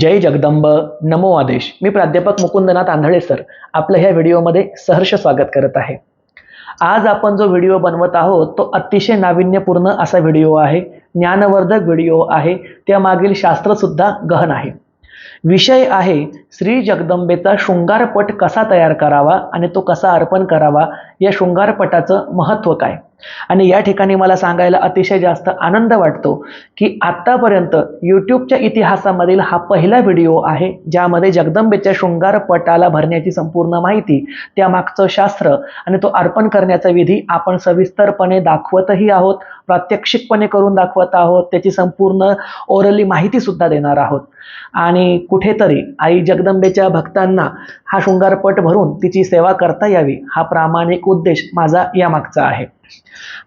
जय जगदंब. नमो आदेश. मी प्राध्यापक मुकुंदनाथ आंधळे सर. आपलं ह्या व्हिडिओमध्ये सहर्ष स्वागत करत आहे. आज आपण जो व्हिडिओ बनवत आहोत तो अतिशय नाविन्यपूर्ण असा व्हिडिओ आहे. ज्ञानवर्धक व्हिडिओ आहे. त्यामागील शास्त्रसुद्धा गहन आहे. विषय आहे श्री जगदंबेचा शृंगारपट कसा तयार करावा आणि तो कसा अर्पण करावा? या शृंगारपटाचं महत्त्व काय? आणि या ठिकाणी मला सांगायला अतिशय जास्त आनंद वाटतो की आत्तापर्यंत यूट्यूबच्या इतिहासामधील हा पहिला व्हिडिओ आहे ज्यामध्ये जगदंबेच्या शृंगारपटाला भरण्याची संपूर्ण माहिती त्यामागचं शास्त्र आणि तो अर्पण करण्याचा विधी आपण सविस्तरपणे दाखवतही आहोत प्रात्यक्षिकपणे करून दाखवत आहोत त्याची संपूर्ण ओरली माहिती सुद्धा देणार आहोत. आणि कुठेतरी आई जगदंबेच्या भक्तांना हा शृंगारपट भरून तिची सेवा करता यावी हा प्रामाणिक उद्देश माझा यामागचा आहे.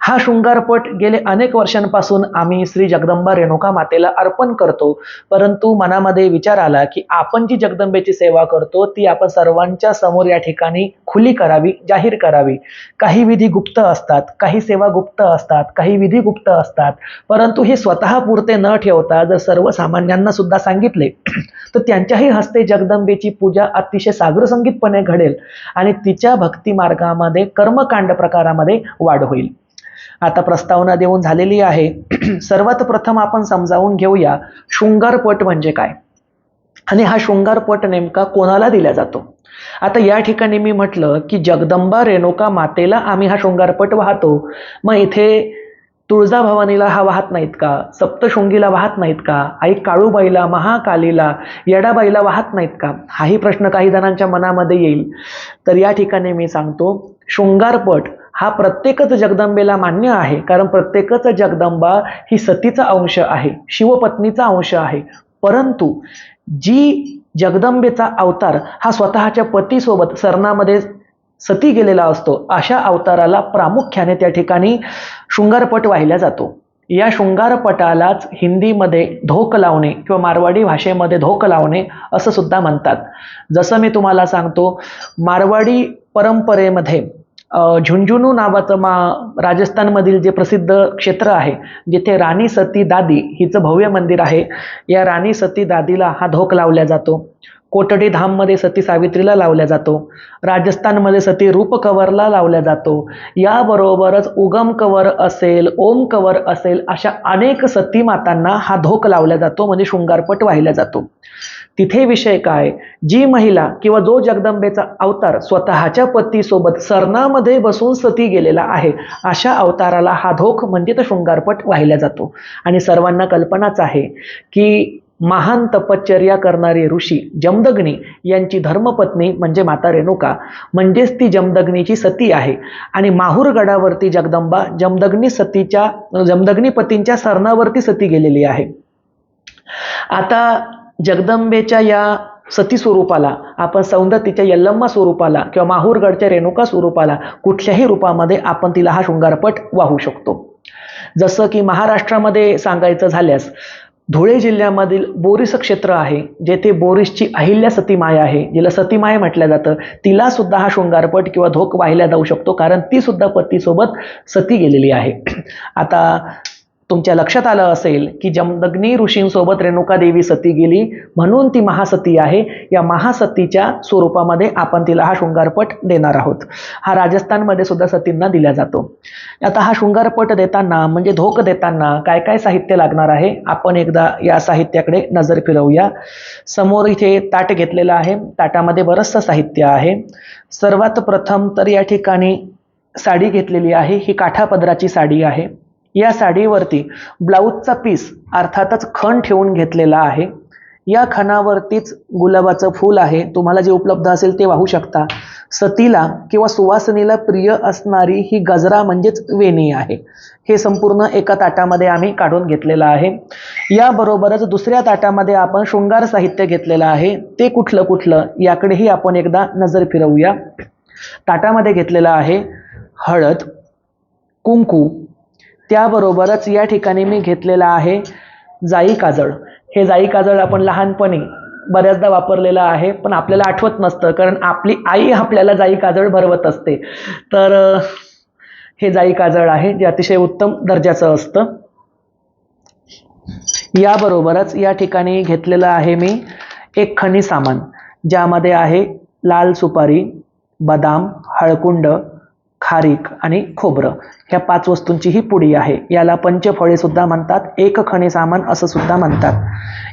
हा शृंगारपट गेले अनेक वर्षांपासून आम्ही श्री जगदंबा रेणुका मातेला अर्पण करतो. परंतु मनामध्ये विचार आला की आपण जी जगदंबेची सेवा करतो ती आपण सर्वांच्या समोर या ठिकाणी खुली करावी जाहीर करावी. काही विधी गुप्त असतात काही सेवा गुप्त असतात काही विधी गुप्त असतात. परंतु हे स्वतः पुरते न ठेवता जर सर्वसामान्यांना सुद्धा सांगितले तर त्यांच्याही हस्ते जगदंबेची पूजा अतिशय सागरसंगीतपणे घडेल आणि तिच्या भक्ती मार्गामध्ये कर्मकांड प्रकारामध्ये वाढ होईल. आता प्रस्तावना देऊन झालेली आहे. सर्वात प्रथम आपण समजावून घेऊया शृंगारपट म्हणजे काय? आणि हा शृंगारपट नेमका कोणाला दिला जातो? आता या ठिकाणी मी म्हटलं की जगदंबा रेणुका मातेला आम्ही हा शृंगारपट वाहतो. मग इथे तुळजाभवानीला हा वाहत नाहीत का? सप्तशृंगीला वाहत नाहीत का? आई काळूबाईला महाकालीला येडाबाईला वाहत नाहीत का? हाही प्रश्न काही जणांच्या मनामध्ये येईल. तर या ठिकाणी मी सांगतो शृंगारपट हा प्रत्येकच जगदंबेला मान्य आहे. कारण प्रत्येकच जगदंबा ही सतीचा अंश आहे शिवपत्नीचा अंश आहे. परंतु जी जगदंबेचा अवतार हा स्वतःच्या पतीसोबत सरणामध्ये सती गेलेला असतो अशा अवताराला प्रामुख्याने त्या ठिकाणी शृंगारपट वाहिला जातो. या शृंगारपटालाच हिंदीमध्ये धोक लावणे किंवा मारवाडी भाषेमध्ये धोक लावणे असं सुद्धा म्हणतात. जसं मी तुम्हाला सांगतो मारवाडी परंपरेमध्ये झुंझुनू नावाचं मा राजस्थानमधील जे प्रसिद्ध क्षेत्र आहे जिथे राणी सती दादी हिचं भव्य मंदिर आहे या राणी सती दादीला हा धोक लावला जातो. कोटडी धाममध्ये सती सावित्रीला लावला जातो. राजस्थानमध्ये सती रूपकवरला लावला जातो. याबरोबरच उगम कवर असेल ओम कवर असेल अशा अनेक सती मातांना हा धोक लावला जातो म्हणजे शृंगारपट वाहिला जातो. तिथे विषय काय? जी महिला किंवा जो जगदंबेचा अवतार स्वतःच्या पतीसोबत सरणामध्ये बसून सती गेलेला आहे अशा अवताराला हा धोक म्हणजे तो शृंगारपट वाहिला जातो. आणि सर्वांना कल्पनाच आहे की महान तपश्चर्या करणारे ऋषी जमदग्नी यांची धर्मपत्नी म्हणजे माता रेणुका म्हणजेच ती जमदग्नीची सती आहे. आणि माहूर गडावरती जगदंबा जमदग्नी सतीच्या जमदग्नीपतींच्या सरणावरती सती गेलेली आहे. आता जगदंबेच्या या सती स्वरूपाला आपण सौंदतीच्या यल्लम्मा स्वरूपाला किंवा माहूरगडच्या रेणुका स्वरूपाला कुठल्याही रूपामध्ये आपण तिला हा शृंगारपट वाहू शकतो. जसं की महाराष्ट्रामध्ये सांगायचं झाल्यास धुळे जिल्ह्यामधील बोरिस क्षेत्र आहे जेथे बोरिसची अहिल्या सतीमाय आहे जिला सतीमाय म्हटलं जातं तिला सुद्धा हा शृंगारपट किंवा धोक वाहिला जाऊ शकतो कारण ती सुद्धा पतीसोबत सती गेलेली आहे. आता तुमच्या लक्षात आलं असेल की जमदग्नी ऋषींसोबत रेणुका देवी सती गेली म्हणून ती महासती आहे. या महासतीच्या स्वरूपामध्ये आपण तिला हा शृंगारपट देणार आहोत. हा राजस्थानमध्ये सुद्धा सतींना दिला जातो. आता हा शृंगारपट देताना म्हणजे धोक देताना काय काय साहित्य लागणार आहे? आपण एकदा या साहित्याकडे नजर फिरवूया. समोर इथे ताट घेतलेलं आहे. ताटामध्ये बरंचसं साहित्य आहे. सर्वात प्रथम तर या ठिकाणी साडी घेतलेली आहे. ही काठापदराची साडी आहे. या साडीवरती ब्लाऊजचा पीस अर्थातच खण ठेवून घेतलेला आहे. या खणावरतीच गुलाबाचं फूल आहे. तुम्हाला जे उपलब्ध असेल ते वाहू शकता. सतीला किंवा सुवासनीला प्रिय असणारी ही गजरा म्हणजेच वेणी आहे. हे संपूर्ण एका ताटामध्ये आम्ही काढून घेतलेलं आहे. याबरोबरच दुसऱ्या ताटामध्ये आपण शृंगार साहित्य घेतलेलं आहे. ते कुठलं कुठलं याकडेही आपण एकदा नजर फिरवूया. ताटामध्ये घेतलेलं आहे हळद कुंकू त्याबरोबरच या ठिकाणी मी घेतलेला आहे जाई काजळ. हे जाई काजळ आपण लहानपणी बऱ्याचदा वापरलेलं आहे पण आपल्याला आठवत नसतं कारण आपली आई आपल्याला जाई काजळ भरवत असते. तर हे जाई काजळ आहे जे अतिशय उत्तम दर्जाचं असतं. याबरोबरच या ठिकाणी घेतलेलं आहे मी एक खनी सामान ज्यामध्ये आहे लाल सुपारी बदाम हळकुंड खारीक आणि खोबरं. ह्या पाच वस्तूंची ही पुडी आहे. याला पंचफळे सुद्धा म्हणतात एक खणे सामान असं सुद्धा म्हणतात.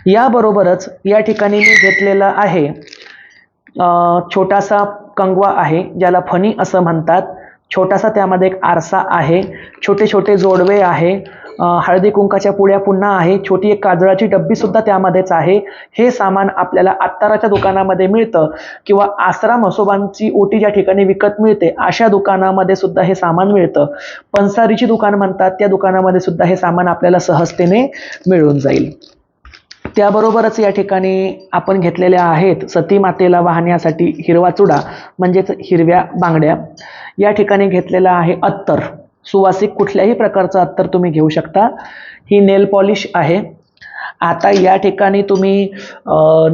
याबरोबरच या ठिकाणी मी घेतलेलं आहे छोटासा कंगवा आहे ज्याला फणी असं म्हणतात. छोटासा त्यामध्ये एक आरसा आहे. छोटे छोटे जोडवे आहे. हळदी कुंकाच्या पुड्या पुन्हा आहे. छोटी एक काजळाची डब्बी सुद्धा त्यामध्येच आहे. हे सामान आपल्याला आत्ताराच्या दुकानामध्ये मिळतं किंवा आसरा म्हसोबांची ओटी ज्या ठिकाणी विकत मिळते अशा दुकानामध्ये सुद्धा हे सामान मिळतं. पंसारीची दुकान म्हणतात त्या दुकानामध्ये सुद्धा हे सामान आपल्याला सहजतेने मिळून जाईल. त्याबरोबरच या ठिकाणी आपण घेतलेल्या आहेत सती मातेला वाहण्यासाठी हिरवा चुडा म्हणजेच हिरव्या बांगड्या. या ठिकाणी घेतलेला आहे अत्तर. सुवासिक कुठल्याही प्रकारचं अत्तर तुम्ही घेऊ शकता. ही नेल पॉलिश आहे. आता या ठिकाणी तुम्ही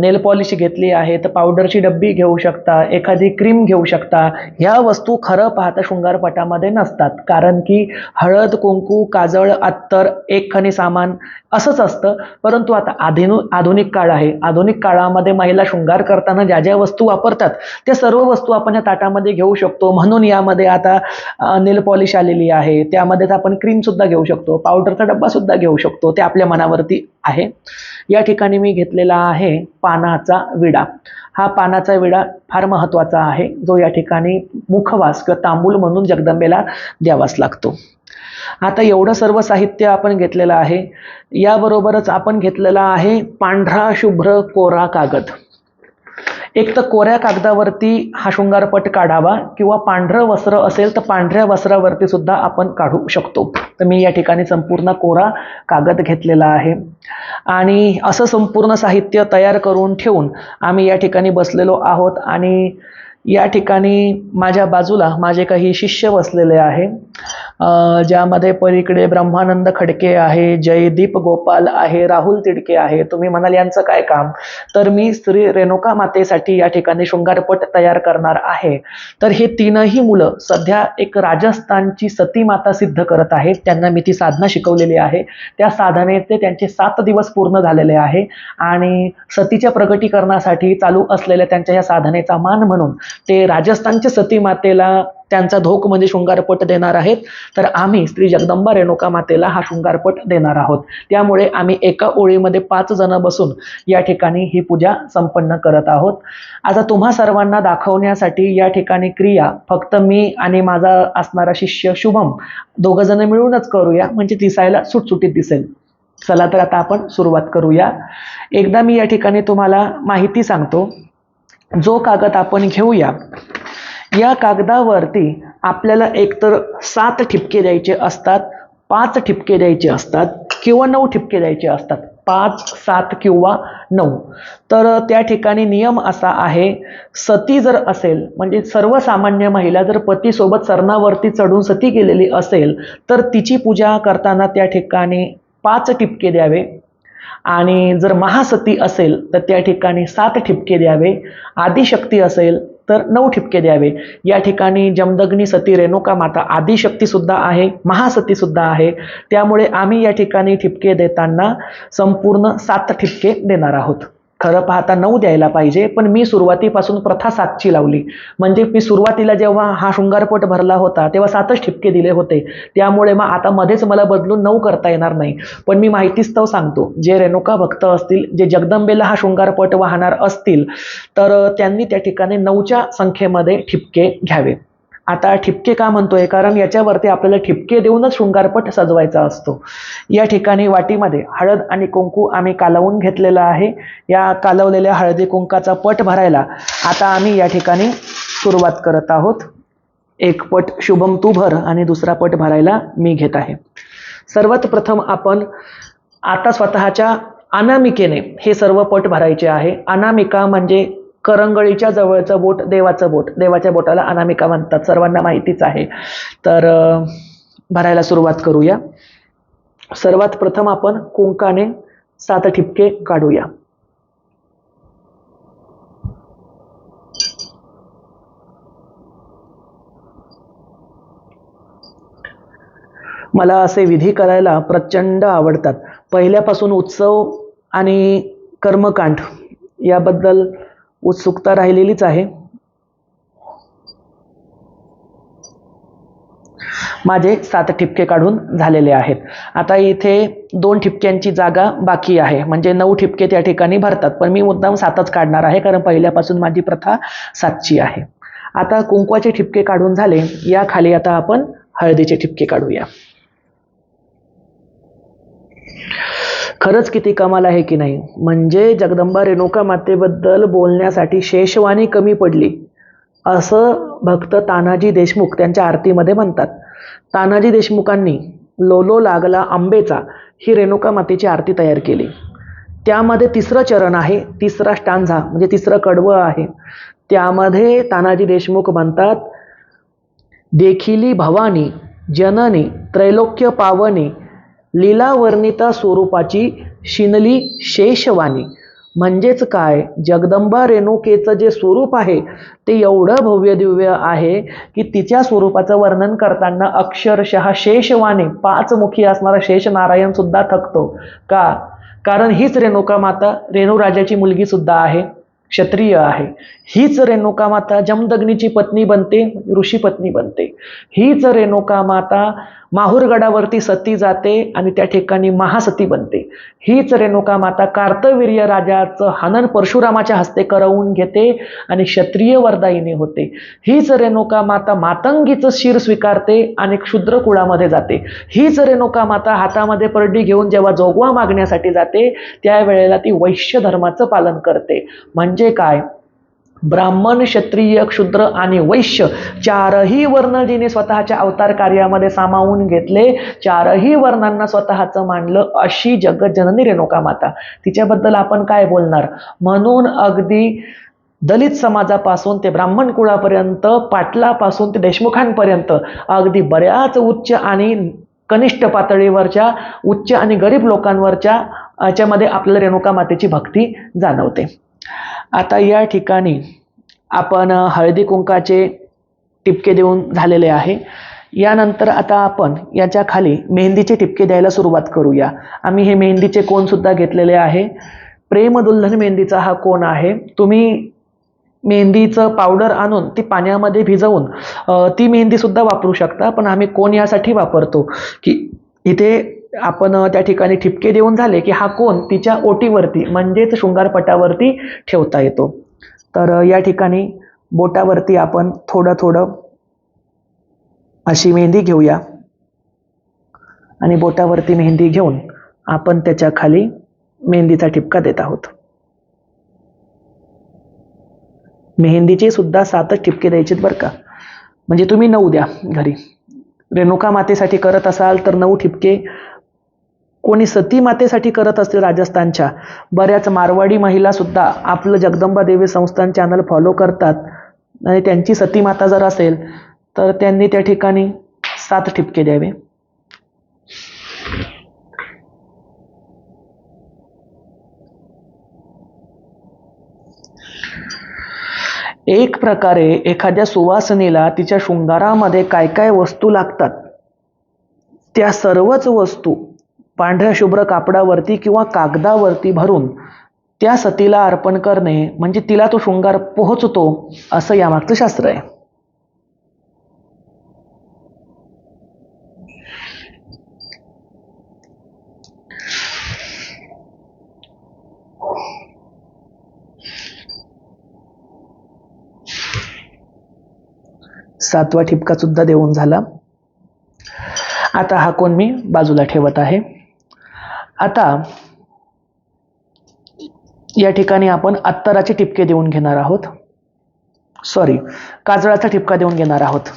नेल पॉलिश घेतली आहे तर पावडरची डब्बी घेऊ शकता एखादी क्रीम घेऊ शकता. ह्या वस्तू खरं पाहता शृंगारपटामध्ये नसतात. कारण की हळद कुंकू काजळ अत्तर एक खनी सामान असंच असतं. परंतु आता आधीनु आधुनिक काळ आहे. आधुनिक काळामध्ये महिला शृंगार करताना ज्या ज्या वस्तू वापरतात त्या सर्व वस्तू आपण या ताटामध्ये घेऊ शकतो. म्हणून यामध्ये आता नेल पॉलिश आलेली आहे. त्यामध्येच आपण क्रीमसुद्धा घेऊ शकतो. पावडरचा डब्बा सुद्धा घेऊ शकतो. ते आपल्या मनावरती आहे. या ठिकाणी मी घेतलेला आहे पानाचा विडा. हा पानाचा विडा फार महत्त्वाचा आहे. जो या ठिकाणी मुखवास किंवा तांबूल म्हणून जगदंबेला द्यावाच लागतो. आता एवढं सर्व साहित्य आपण घेतलेलं आहे. याबरोबरच आपण घेतलेला आहे पांढरा शुभ्र कोरा कागद. एक तर कोऱ्या कागदावरती हा शृंगारपट काढावा किंवा पांढरं वस्त्र असेल तर पांढऱ्या वस्त्रावरती सुद्धा आपण काढू शकतो. तर मी या ठिकाणी संपूर्ण कोरा कागद घेतलेला आहे. आणि असं संपूर्ण साहित्य तयार करून ठेवून आम्ही या ठिकाणी बसलेलो आहोत आणि या ठिकाणी माझ्या बाजूला माझे काही शिष्य बसलेले आहे. ज्यामध्ये पलीकडे ब्रह्मानंद खडके आहे जयदीप गोपाल आहे राहुल तिडके आहे. तुम्ही म्हणाल यांचं काय काम? तर मी श्री रेणुका मातेसाठी या ठिकाणी शृंगारपट तयार करणार आहे. तर हे तीनही मुलं सध्या एक राजस्थानची सती माता सिद्ध करत आहेत. त्यांना मी ती साधना शिकवलेली आहे. त्या साधनेचे त्यांचे सात दिवस पूर्ण झालेले आहे. आणि सतीच्या प्रगटीकरणासाठी चालू असलेल्या त्यांच्या या साधनेचा मान म्हणून ते राजस्थानच्या सती मातेला त्यांचा धोक म्हणजे शृंगारपट देणार आहेत. तर आम्ही श्री जगदंबा रेणुका मातेला हा शृंगारपट देणार आहोत. त्यामुळे आम्ही एका ओळीमध्ये पाच जण बसून या ठिकाणी ही पूजा संपन्न करत आहोत. आता तुम्हा सर्वांना दाखवण्यासाठी या ठिकाणी क्रिया. फक्त मी आणि माझा असणारा शिष्य शुभम दोघं जण मिळूनच करूया. म्हणजे दिसायला सुटसुटीत दिसेल. चला तर आता आपण सुरुवात करूया. एकदा मी या ठिकाणी तुम्हाला माहिती सांगतो. जो कागद आपण घेऊया या कागदावरती आपल्याला एकतर सात ठिपके द्यायचे असतात पाच ठिपके द्यायचे असतात किंवा नऊ ठिपके द्यायचे असतात. पाच सात किंवा नऊ. तर त्या ठिकाणी नियम असा आहे सती जर असेल म्हणजे सर्वसामान्य महिला जर पतीसोबत सरणावरती चढून सती केलेली असेल तर तिची पूजा करताना त्या ठिकाणी पाच टिपके द्यावे. आणि जर महासती असेल तर त्या ठिकाणी सात ठिपके द्यावे. आदिशक्ती असेल तर नऊ ठिपके द्यावे. या ठिकाणी जमदग्नी सती रेणुका माता आदिशक्ती सुद्धा आहे महासती सुद्धा आहे. त्यामुळे आम्ही या ठिकाणी ठिपके देताना संपूर्ण सात ठिपके देणार आहोत. खरं पाहता नऊ द्यायला पाहिजे पण मी सुरुवातीपासून प्रथा सातची लावली. म्हणजे मी सुरुवातीला जेव्हा हा शृंगारपट भरला होता तेव्हा सातच ठिपके दिले होते. त्यामुळे मग आता मध्येच मला बदलून नऊ करता येणार नाही. पण मी माहितीस्तव सांगतो जे रेणुका भक्त असतील जे जगदंबेला हा शृंगारपट वाहणार असतील तर त्यांनी त्या ठिकाणी नऊच्या संख्येमध्ये ठिपके घ्यावे. आता ठिपके का म्हणतोय? कारण याच्यावरती आपल्याला ठिपके देऊनच शृंगारपट सजवायचा असतो. या ठिकाणी वाटीमध्ये हळद आणि कुंकू आम्ही कालवून घेतलेला आहे. या कालवलेल्या हळदी कुंकाचा पट भरायला आता आम्ही या ठिकाणी सुरुवात करत आहोत. एक पट शुभम तू भर आणि दुसरा पट भरायला मी घेत आहे. सर्वात प्रथम आपण आता स्वतःच्या अनामिकेने हे सर्व पट भरायचे आहे. अनामिका म्हणजे करंगळीच्या जवळचं बोट देवाचं बोट. देवाच्या बोटाला अनामिका म्हणतात. सर्वांना माहितीच आहे. तर भरायला सुरुवात करूया. सर्वात प्रथम आपण कुंकाने सात ठिपके काढूया. मला असे विधी करायला प्रचंड आवडतात. पहिल्यापासून उत्सव आणि कर्मकांड याबद्दल उत्सुकता राहिलेलीच आहे. माझे सात ठिपके काढून झालेले आहेत. आता इथे दोन ठिपक्यांची जागा बाकी आहे. म्हणजे नऊ ठिपके त्या ठिकाणी भरतात. पण मी मुद्दाम सातच काढणार आहे कारण पहिल्यापासून माझी प्रथा सातची आहे. आता कुंकवाचे ठिपके काढून झाले. या खाली आता आपण हळदीचे ठिपके काढूया. खरंच किती कमाल आहे की नाही? म्हणजे जगदंबा रेणुका मातेबद्दल बोलण्यासाठी शेषवाणी कमी पडली. असं भक्त तानाजी देशमुख त्यांच्या आरतीमध्ये म्हणतात. तानाजी देशमुखांनी लोलो लागला आंबेचा ही रेणुका मातेची आरती तयार केली. त्यामध्ये तिसरं चरण आहे तिसरा स्टांझा म्हणजे तिसरं कडवं आहे. त्यामध्ये तानाजी देशमुख म्हणतात देखिली भवानी जननी त्रैलोक्य पावनी लीलावर्णिता स्वरूपाची शिनली शेषवाणी. म्हणजेच काय? जगदंबा रेणुकेचं जे स्वरूप आहे ते एवढं भव्य दिव्य आहे की तिच्या स्वरूपाचं वर्णन करताना अक्षरशः शेषवाणी पाचमुखी असणारा शेष नारायण सुद्धा थकतो. का? कारण हीच रेणुका माता रेणुराजाची मुलगी सुद्धा आहे क्षत्रिय आहे. हीच रेणुका माता जमदग्नीची पत्नी बनते ऋषी पत्नी बनते. हीच रेणुका माता माहूरगडावरती सती जाते आणि त्या ठिकाणी महासती बनते. हीच रेणुका माता कार्तवीर्य राजाचं हनन परशुरामाच्या हस्ते करवून घेते आणि क्षत्रिय वरदायिनी होते. हीच रेणुका माता मातंगीचं शिर स्वीकारते आणि क्षुद्र कुळामध्ये जाते. हीच रेणुका माता हातामध्ये परडी घेऊन जेव्हा जोगवा मागण्यासाठी जाते त्यावेळेला ती वैश्य धर्माचं पालन करते. म्हणजे काय? ब्राह्मण क्षत्रिय क्षुद्र आणि वैश्य चारही वर्ण जिने स्वतःच्या अवतार कार्यामध्ये सामावून घेतले चारही वर्णांना स्वतःचं मांडलं अशी जगज्जननी रेणुका माता. तिच्याबद्दल आपण काय बोलणार? म्हणून अगदी दलित समाजापासून ते ब्राह्मण कुळापर्यंत पाटलापासून ते देशमुखांपर्यंत अगदी बऱ्याच उच्च आणि कनिष्ठ पातळीवरच्या उच्च आणि गरीब लोकांवरच्या याच्यामध्ये आपल्याला रेणुका मातेची भक्ती जाणवते. आता या ठिकाणी आपण हळदी कुंकाचे टिपके देऊन झालेले आहे. यानंतर आता आपण याच्या खाली मेहंदीचे टिपके द्यायला सुरुवात करूया. आम्ही हे मेहंदीचे कोणसुद्धा घेतलेले आहे. प्रेम दुल्हन मेहंदीचा हा कोण आहे? तुम्ही मेहंदीचं पावडर आणून ती पाण्यामध्ये भिजवून ती मेहंदीसुद्धा वापरू शकता पण आम्ही कोण यासाठी वापरतो? की इथे आपण त्या ठिकाणी ठिपके देऊन झाले की हा कोण तिच्या ओटीवरती म्हणजेच शृंगारपटावरती ठेवता येतो. तर या ठिकाणी बोटावरती आपण थोडं थोडं अशी मेहंदी घेऊया. आणि बोटावरती मेहंदी घेऊन आपण त्याच्याखाली मेहंदीचा ठिपका देत आहोत. मेहंदीचे सुद्धा सातच ठिपके द्यायचे बरं का. म्हणजे तुम्ही नऊ द्या घरी. रेणुका मातेसाठी करत असाल तर नऊ ठिपके कोणी सती मातेसाठी करत असतील राजस्थानच्या बऱ्याच मारवाडी महिला सुद्धा आपलं जगदंबा देवी संस्थान चॅनल फॉलो करतात. आणि त्यांची सती माता जर असेल तर त्यांनी त्या ठिकाणी सात ठिपके द्यावे. एक प्रकारे एखाद्या सुवासनीला तिच्या शृंगारामध्ये काय काय वस्तू लागतात त्या सर्वच वस्तू पांढऱ्या शुभ्र कापडावरती किंवा कागदावरती भरून त्या सतीला अर्पण करणे म्हणजे तिला तो शृंगार पोहोचतो असं यामागचं शास्त्र आहे. सातवा ठिपका सुद्धा देऊन झाला. आता हा कोण मी? बाजूला ठेवत आहे. आता या ठिकाणी आपण अत्तराचे ठिपके देऊन घेणार आहोत. सॉरी काजळाचा ठिपका देऊन घेणार आहोत.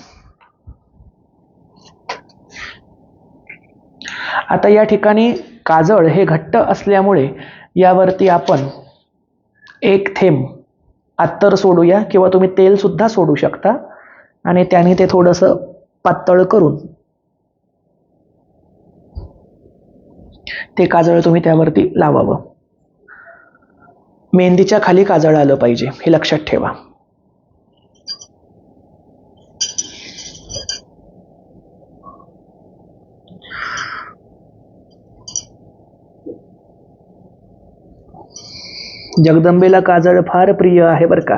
आता या ठिकाणी काजळ हे घट्ट असल्यामुळे यावरती आपण एक थेंब अत्तर सोडूया किंवा तुम्ही तेल सुद्धा सोडू शकता आणि त्याने ते थोडंसं पातळ करून ते काजळ तुम्ही त्यावरती लावावं. मेहंदीच्या खाली काजळ आलं पाहिजे हे लक्षात ठेवा. जगदंबेला काजळ फार प्रिय आहे बरं का.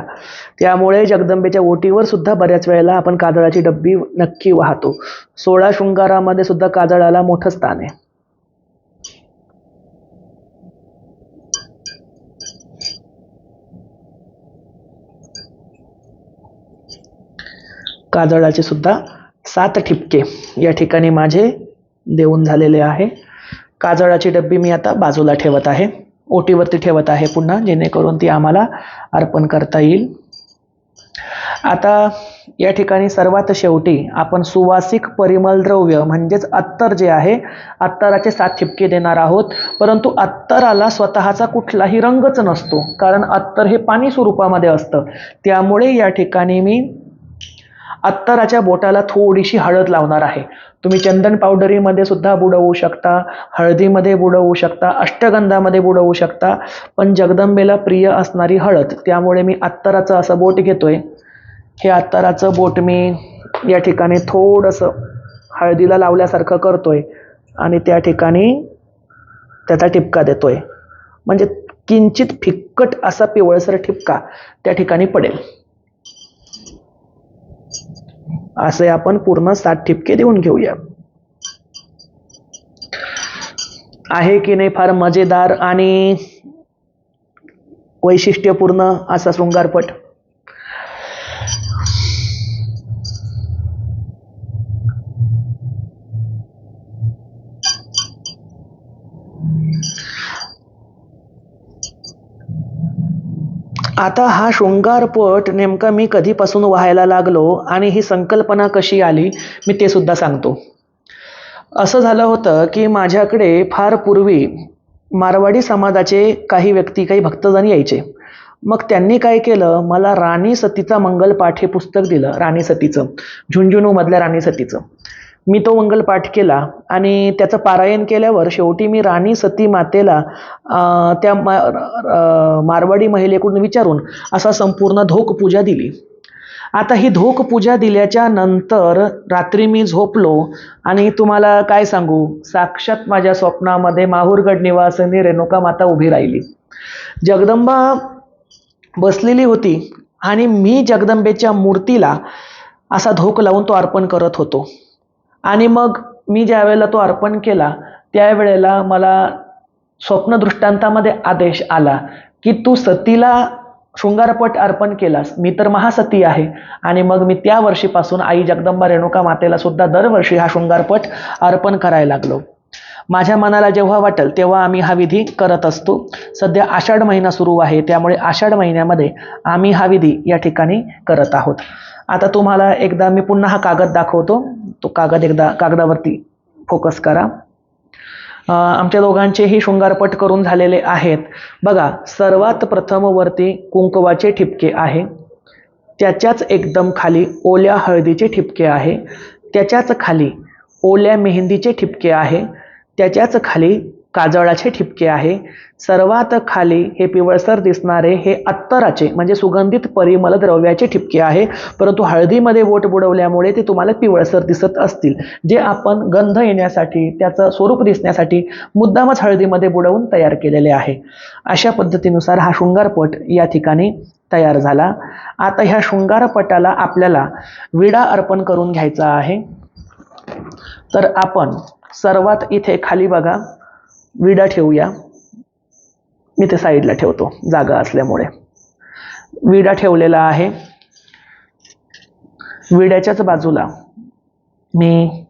त्यामुळे जगदंबेच्या ओटीवर सुद्धा बऱ्याच वेळेला आपण काजळाची डब्बी नक्की वाहतो. सोळा शृंगारामध्ये सुद्धा काजळाला मोठं स्थान आहे. काजळाचे सुद्धा सात ठिपके या ठिकाणी माझे देऊन झालेले आहे. काजळाची डब्बी मी आता बाजूला ठेवत आहे. ओटीवरती ठेवत आहे पुन्हा जेणेकरून ती आम्हाला अर्पण करता येईल. आता या ठिकाणी सर्वात शेवटी आपण सुवासिक परिमल द्रव्य म्हणजेच अत्तर जे आहे अत्तराचे सात ठिपके देणार आहोत. परंतु अत्तराला स्वतःचा कुठलाही रंगच नसतो कारण अत्तर हे पाणी स्वरूपामध्ये असतं. त्यामुळे या ठिकाणी मी अत्तराच्या बोटाला थोडीशी हळद लावणार आहे. तुम्ही चंदन पावडरीमध्ये सुद्धा बुडवू शकता हळदीमध्ये बुडवू शकता अष्टगंधामध्ये बुडवू शकता पण जगदंबेला प्रिय असणारी हळद. त्यामुळे मी अत्तराचं असं बोट घेतोय. हे अत्तराचं बोट मी या ठिकाणी थोडंसं हळदीला लावल्यासारखं करतोय आणि त्या ठिकाणी त्याचा ठिपका देतोय. म्हणजे किंचित फिक्कट असा पिवळसर ठिपका त्या ठिकाणी पडेल. असे आपण पूर्ण सात ठिपके देऊन घेऊया. आहे की नाही फार मजेदार आणि वैशिष्ट्यपूर्ण असा शृंगारपट? आता हा शृंगारपट नेमका मी कधीपासून व्हायला लागलो आणि ही संकल्पना कशी आली मी ते सुद्धा सांगतो. असं झालं होतं की माझ्याकडे फार पूर्वी मारवाडी समाजाचे काही व्यक्ती काही भक्तजण यायचे. मग त्यांनी काय केलं मला राणी सतीचा मंगल पाठ हे पुस्तक दिलं राणी सतीचं झुंझुनूमधल्या राणी सतीचं. मी तो मंगल पाठ केला आणि त्याचं पारायण केल्यावर शेवटी मी राणी सती मातेला त्या मा मारवाडी महिलेकडून विचारून असा संपूर्ण धोक पूजा दिली. आता ही धोक पूजा दिल्याच्या नंतर रात्री मी झोपलो आणि तुम्हाला काय सांगू? साक्षात माझ्या स्वप्नामध्ये माहूरगड निवासिनी रेणुका माता उभी राहिली. जगदंबा बसलेली होती आणि मी जगदंबेच्या मूर्तीला असा धोक लावून तो अर्पण करत होतो. आणि मग मी ज्या वेळेला तो अर्पण केला त्यावेळेला मला स्वप्नदृष्टांतामध्ये आदेश आला की तू सतीला शृंगारपट अर्पण केलास. मी तर महासती आहे आणि मग मी त्या वर्षीपासून आई जगदंबा रेणुका मातेला सुद्धा दरवर्षी हा शृंगारपट अर्पण करायला लागलो. माझ्या मनाला जेव्हा वाटेल तेव्हा आम्ही हा विधी करत असतो. सध्या आषाढ महिना सुरू आहे त्यामुळे आषाढ महिन्यामध्ये आम्ही हा विधी या ठिकाणी करत आहोत. आता तुम्हाला एकदा मी पुन्हा हा कागद दाखवतो. तो कागद एकदा कागदावरती फोकस करा. आमच्या दोघांचेही शृंगारपट करून झालेले आहेत. बघा सर्वात प्रथम वरती कुंकवाचे ठिपके आहे. त्याच्याच एकदम खाली ओल्या हळदीचे ठिपके आहे. त्याच्याच खाली ओल्या मेहंदीचे ठिपके आहे. त्याच्याच खाली काजळाचे ठिपके आहे. सर्वात खाली हे पिवळसर दिसणारे हे अत्तराचे म्हणजे सुगंधित परिमल द्रव्याचे ठिपके आहे. परंतु हळदीमध्ये बोट बुडवल्यामुळे ते तुम्हाला पिवळसर दिसत असतील. जे आपण गंध येण्यासाठी त्याचं स्वरूप दिसण्यासाठी मुद्दामच हळदीमध्ये बुडवून तयार केलेले आहे. अशा पद्धतीनुसार हा शृंगारपट या ठिकाणी तयार झाला. आता ह्या शृंगारपटाला आपल्याला विडा अर्पण करून घ्यायचा आहे. तर आपण सर्वात इथे खाली बघा. विडा ठेवूया. मी ते साईडला ठेवतो जागा असल्यामुळे. विडा ठेवलेला आहे. विड्याच्याच बाजूला मी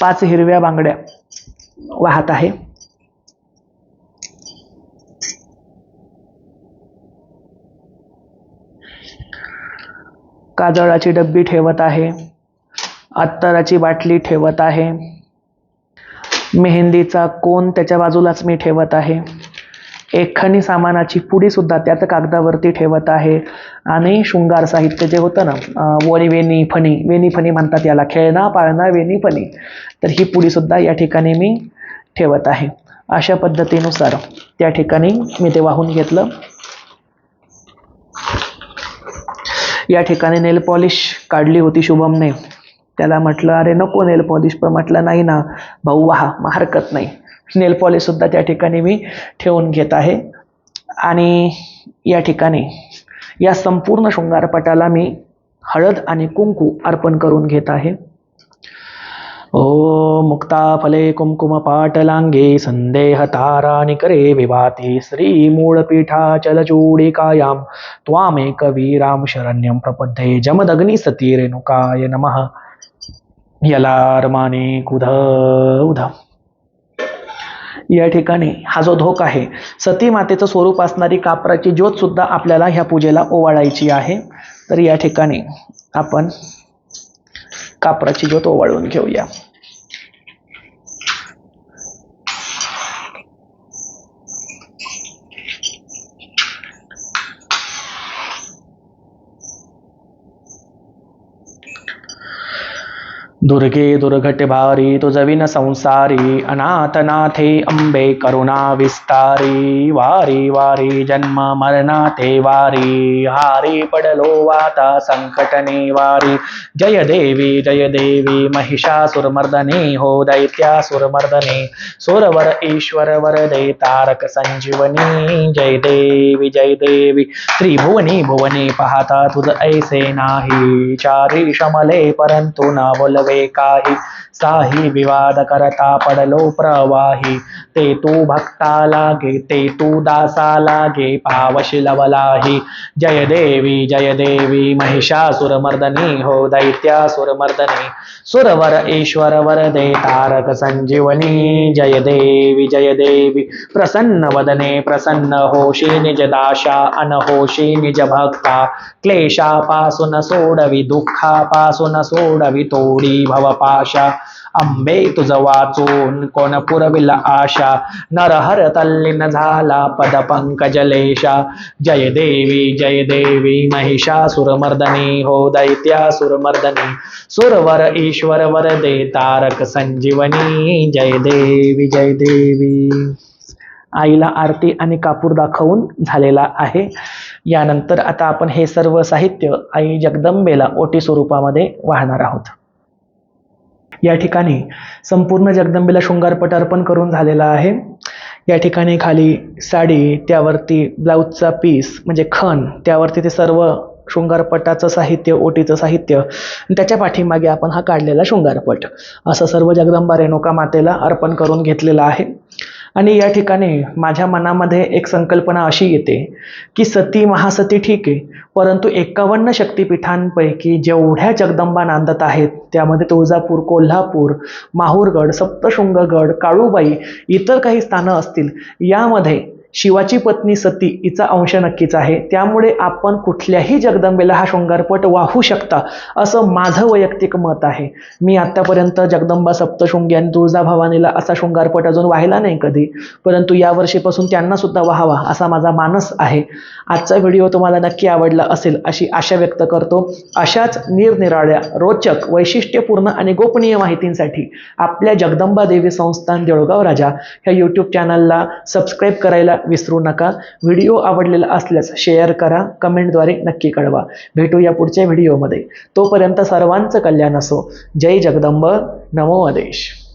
पाच हिरव्या बांगड्या वाहत आहे. काजळाची डब्बी ठेवत आहे. अत्तराची बाटली ठेवत आहे. मेहंदीचा कोन त्याच्या बाजूलाच मी ठेवत आहे. एखणी सामानाची पुडीसुद्धा त्याच कागदावरती ठेवत आहे. आणि शृंगार साहित्य जे होतं ना वरी वेणी फणी वेणी फणी म्हणतात याला. खेळणा पाळणा वेणी फणी. तर ही पुडीसुद्धा या ठिकाणी मी ठेवत आहे. अशा पद्धतीनुसार त्या ठिकाणी मी ते वाहून घेतलं. या ठिकाणी नेल पॉलिश काढली होती शुभमने. त्याला म्हटलं अरे नको नेल पॉलिश. पण म्हटलं नाही ना भाऊ वाहा मग हरकत नाही. नेल पॉलिशसुद्धा त्या ठिकाणी मी ठेवून घेत आहे. आणि या ठिकाणी या संपूर्ण शृंगारपटाला मी हळद आणि कुंकू अर्पण करून घेत आहे. ओ मुक्ता फले कुंकुम पाटलांगे संदेह तारा निकरे विभाती श्री मूळपीठाचल चूडिकायां त्वामेक वीराम शरण्यं प्रपद्ये जमदग्नि सती रेणुकाय नमः। यलार्माने कुध उध या ठिकाणी हा जो धोक आहे सती मातेचं स्वरूप असणारी कापराची ज्योत सुद्धा आपल्याला ह्या पूजेला ओवाळायची आहे. तर या ठिकाणी आपण कापराची ज्योत ओवाळून घेऊया. दुर्गे दुर्घट भारी तुझविन संसारी अनाथनाथे अंबे करुणा विस्तारी वारी वारी जन्म मरणाते वारी हारी पडलो वाता संकट वारी. जय देवी जय देवी महिषासुरमर्दने हो दैत्यासुरमर्दने सुरवर ईश्वर वरदे तारक संजीवनी. जय देवी जय देवी त्रिभुवनी भुवने पाहता तुझ ऐसे नाही चारी शमले परंतु ना बोलवे काही साही विवाद करता पडलो प्रवाही. ते तू भक्ता लागे ते तू दासा लागे पावशिलवलाही जय देवी जय देवी महिषासुरमर्दनी हो दैत्यासुरमर्दनी सुरवर ईश्वर वरदे तारक संजीवनी. जय देवी जय देवी प्रसन्न वदने प्रसन्न होशी निज दाशा अनहोशी निज भक्ता. क्लेशापासून सोडवी दुःखापासून सोडवी तोडी भवपाशा अंबे तुझ वाचून कोण पुरविला आशा? नरहर तल्लीन झाला पद पंकजलेशा. जय देवी जय देवी महिषासुरमर्दनी हो दैत्यासुरमर्दनी सुरवर ईश्वर वरदे तारक संजीवनी. जय देवी जय देवी. आईला आरती आणि कापूर दाखवून झालेला आहे. यानंतर आता आपण हे सर्व साहित्य आई जगदंबेला ओटी स्वरूपामध्ये वाहणार आहोत. या ठिकाणी संपूर्ण जगदंबेला शृंगारपट अर्पण करून झालेला आहे. या ठिकाणी खाली साडी त्यावरती ब्लाऊजचा पीस म्हणजे खण त्यावरती ते सर्व शृंगारपटाचं साहित्य ओटीचं साहित्य त्याच्या पाठीमागे आपण हा काढलेला शृंगारपट. असं सर्व जगदंबा रेणुका मातेला अर्पण करून घेतलेलं आहे. आणि या ठिकाणी माझ्या मनामध्ये एक संकल्पना अशी येते की सती महासती ठीक आहे परंतु एकावन्न शक्तिपीठांपैकी जेवढ्या जगदंबा नांदत आहेत त्यामध्ये तुळजापूर कोल्हापूर माहूरगड सप्तशृंगगड काळूबाई इतर काही स्थानं असतील यामध्ये शिवाची पत्नी सती हिचा अंश नक्कीच आहे. त्यामुळे आपण कुठल्याही जगदंबेला हा शृंगारपट वाहू शकता असं माझं वैयक्तिक मत आहे. मी आत्तापर्यंत जगदंबा सप्तशृंगी आणि तुळजाभवानीला असा शृंगारपट अजून वाहिला नाही कधी परंतु यावर्षीपासून त्यांना सुद्धा व्हावा असा माझा मानस आहे. आजचा व्हिडिओ तुम्हाला नक्की आवडला असेल अशी आशा व्यक्त करतो. अशाच निरनिराळ्या रोचक वैशिष्ट्यपूर्ण आणि गोपनीय माहितींसाठी आपल्या जगदंबा देवी संस्थान देऊळगाव राजा ह्या यूट्यूब चॅनलला सबस्क्राईब करायला विसरू नका. व्हिडिओ आवडलेला असल्यास शेअर करा कमेंटद्वारे नक्की कळवा. भेटू या पुढच्या व्हिडिओमध्ये. तोपर्यंत सर्वांचं कल्याण असो. जय जगदंब. नमो आदेश.